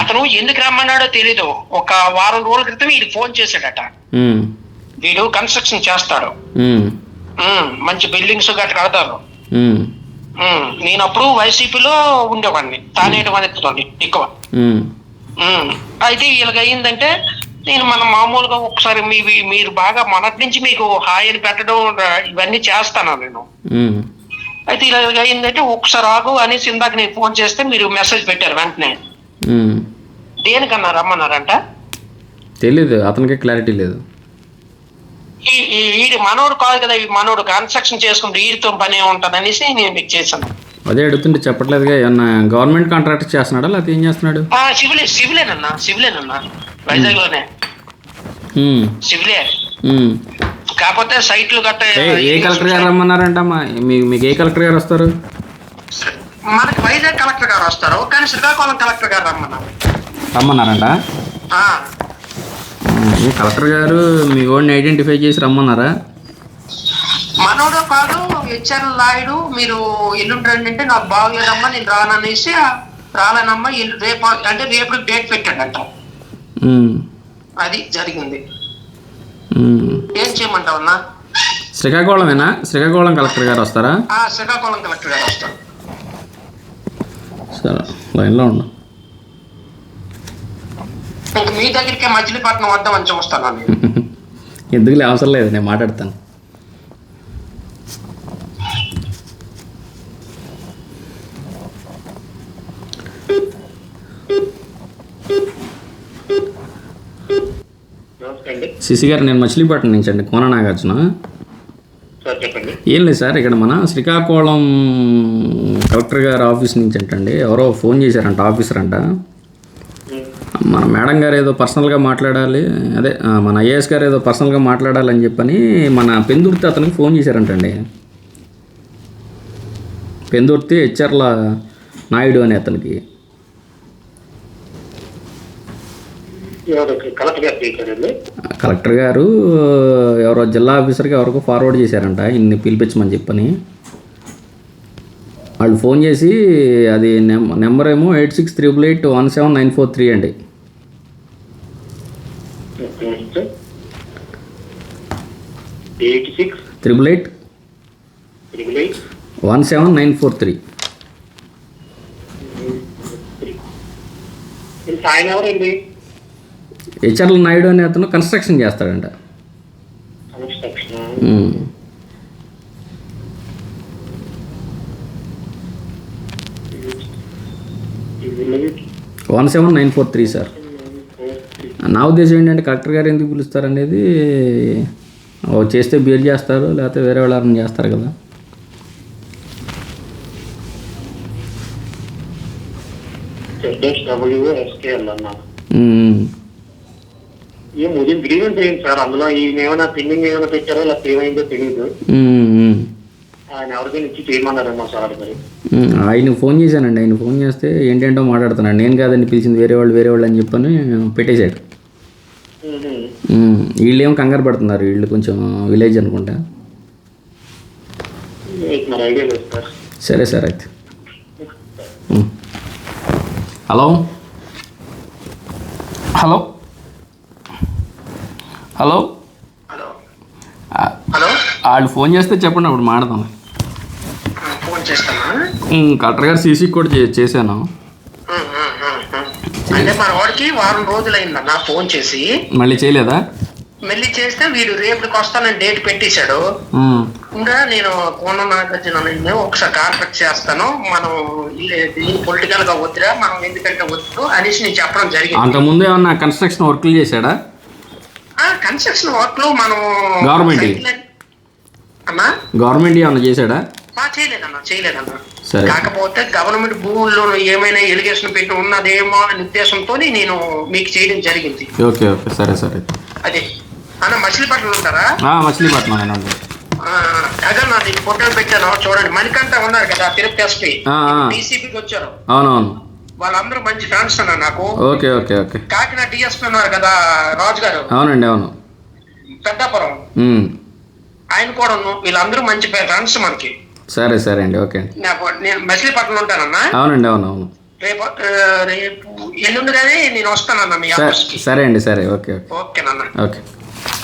అతను ఎందుకు రమ్మన్నాడో తెలీదు. ఒక వారం రోజుల క్రితం వీడికి ఫోన్ చేశాడట. ఉమ్, వీడు కన్స్ట్రక్షన్ చేస్తాడు. ఉమ్, మంచి బిల్డింగ్స్ గట్రా కడతారు. నేను అప్పుడు వైసీపీలో ఉండేవాడిని. తానేటి ఎక్కువ. అయితే వీళ్ళకి అయిందంటే నేను మనం మామూలుగా ఒకసారి మీ మీరు బాగా మొదటి నుంచి మీకు హాయ్ అని పెట్టడం ఇవన్నీ చేస్తాను నేను. అయితే ఇలా అయిందంటే ఒకసారి ఆగు అనేసి ఇందాక నేను ఫోన్ చేస్తే మీరు మెసేజ్ పెట్టారు వెంటనే. దేనికన్నా రమ్మన్నారంట? తెలీదు అతనికి క్లారిటీ లేదు. ఈడి మనోడు కాదు కదా ఈ మనోడు కన్స్ట్రక్షన్ చేసుకుంటే ఈడితో పని ఉంటుంది అనేసి నేను మీకు చేశాను. అదే అడుగుతుంటే చెప్పట్లేదుగా ఏమన్నా గవర్నమెంట్ కాంట్రాక్ట్ చేస్తున్నాడా లేకపోతే ఏం చేస్తున్నాడు? సివిలే సివిలేనన్నా సివిలేనన్నా వైజాగ్లోనే సివిలే. కాకపోతే సైట్లు గట్ట ఏ కలెక్టర్ గారు రమ్మన్నారంటమ్మా? మీకు మీకు ఏ కలెక్టర్ గారు వస్తారు? మనకి వైజాగ్ కలెక్టర్ గారు వస్తారు కానీ శ్రీకాకుళం కలెక్టర్ గారు రమ్మన్నారు. రమ్మన్నారంట? కలెక్టర్ గారు మీ ఓడిని ఐడెంటిఫై చేసి రమ్మన్నారా? మనోడు కాదు హెచ్ఆర్ లాయుడు మీరు ఎల్లుండి రండి అంటే నాకు బాగలేదమ్మా నేను రాననేసి రాలేనమ్మా రేపు అంటే రేపు డేట్ పెట్టాడంట. అది జరిగింది. ఏం చేయమంటావన్నా శ్రీకాకుళమేనా? శ్రీకాకుళం కలెక్టర్ గారు వస్తారా? శ్రీకాకుళం కలెక్టర్ గారు వస్తారు. సరే లైన్లో ఇంక మీ దగ్గరికే మచిలీపట్నం వద్దామని చూస్తాను ఎందుకులే అవసరం లేదు నేను మాట్లాడతాను. శశి గారు నేను మచిలీపట్నం నుంచి అండి కోన నాగార్జున. చెప్పండి. ఏం లేదు సార్ ఇక్కడ మన శ్రీకాకుళం కలెక్టర్ గారి ఆఫీస్ నుంచి అంటండి ఎవరో ఫోన్ చేశారంట ఆఫీసర్ అంట మన మేడం గారు ఏదో పర్సనల్గా మాట్లాడాలి అదే మన ఐఏఎస్ గారు ఏదో పర్సనల్గా మాట్లాడాలని చెప్పని మన పెందుర్తి అతనికి ఫోన్ చేశారంటండి. పెందుర్తి హెచ్ఆర్ల నాయుడు అనే అతనికి. కలెక్టర్ గారు ఎవరో జిల్లా ఆఫీసర్కి ఎవరికో ఫార్వర్డ్ చేశారంట. ఇన్ని పిలిపించమని చెప్పని. వాళ్ళు ఫోన్ చేసి అది నెంబర్ ఏమో eight six triple eight one seven nine four three అండి. Triple eight one seven nine four three. ఆయన ఎవరండి హెచ్ఆర్ల నాయుడు అనే అతను కన్స్ట్రక్షన్ చేస్తాడంట. One seven nine four three sir నా ఉద్దేశం ఏంటంటే కలెక్టర్ గారు ఎందుకు పిలుస్తారు అనేది చేస్తే బియర్ చేస్తారు లేకపోతే వేరే వాళ్ళు ఎవరైనా చేస్తారు కదా. డబ్ల్యూఎస్కేఎల్ అన్నా. ఏం ఉదయం గ్రీవెన్స్ అయింది సార్. అందులో ఏమైనా పెండింగ్ ఏమైనా పెట్టారో లేకపోతే ఏమైందో తెలియదు. ఆయన ఎవరికైనా ఇచ్చి చేయమన్నారేమో సార్ మరి. ఉమ్, ఆయనకు ఫోన్ చేశానండి. ఆయన ఫోన్ చేస్తే ఏంటంటో మాట్లాడుతున్నాడు. నేను కాదండి పిలిచింది వేరే వాళ్ళు వేరే వాళ్ళు అని చెప్పని పెట్టేశాడు. వీళ్ళేం కంగారు పడుతున్నారు? వీళ్ళు కొంచెం విలేజ్ అనుకుంటా. సార్. సరే అయితే. హలో? హలో? హలో? హలో. వాళ్ళు ఫోన్ చేస్తే చెప్పండి అప్పుడు ఉమ్, కలెక్టర్ గారు సీసీ కూడా చేశాను. అంటే మన వాడికి వారం రోజులు అయిందన్న ఫోన్ చేసి. మళ్ళీ చేయలేదా? మళ్ళీ చేస్తే వీడు రేపటికి వస్తానని డేట్ పెట్టేశాడు. ఇంకా నేను కోన నాగార్జున ఒకసారి కాంటాక్ట్ చేస్తాను. మనం పొలిటికల్గా వద్దురా మనం ఎందుకంటే వద్దు అనేసి నేను చెప్పడం జరిగింది. అంతకుముందు ఏమన్నా కన్స్ట్రక్షన్ వర్క్లు చేశాడా? కన్స్ట్రక్షన్ వర్క్లో మనం site- అన్నా గవర్నమెంట్ ఏమన్నా చేశాడా? చేయలేదన్నా చేయలేదన్నా సరే. కాకపోతే గవర్నమెంట్ భూముల్లో ఏమైనా ఎలిగేషన్ పెట్టి ఉన్నదేమో అనే ఉద్దేశంతో నేను మీకు చేయడం జరిగింది. ఓకే ఓకే సరే సరే. అదే. అన్న మచిలీపట్నం ఉంటారా? మచిలీపట్నం అదే నాది ఫోటోలు పెట్టాను చూడండి. మణికంఠ ఉన్నారు కదా తిరుపతి ఎస్పీ. డీసీపీకి వచ్చారు. అవునవును. వాళ్ళందరూ మంచి ఫ్యాన్స్ అన్న నాకు. Okay okay okay. Kakinada DSP ఉన్నారు కదా రాజు గారు. అవునండి అవును. పెద్దాపురం. ఆయన కూడా ఉన్నాం. వీళ్ళందరూ మంచి ఫ్యాన్స్ మనకి. సరే సరే అండి ఓకే. అండి నాకు- నేను మచిలీపట్నం ఉంటానన్నా. అవునండి అవును అవును. రేపు రేపు ఎల్లుండి కానీ నేను వస్తానన్న మీ ఆఫీస్కి. సరే అండి సరే ఓకే ఓకే. ఓకేనన్న ఓకే.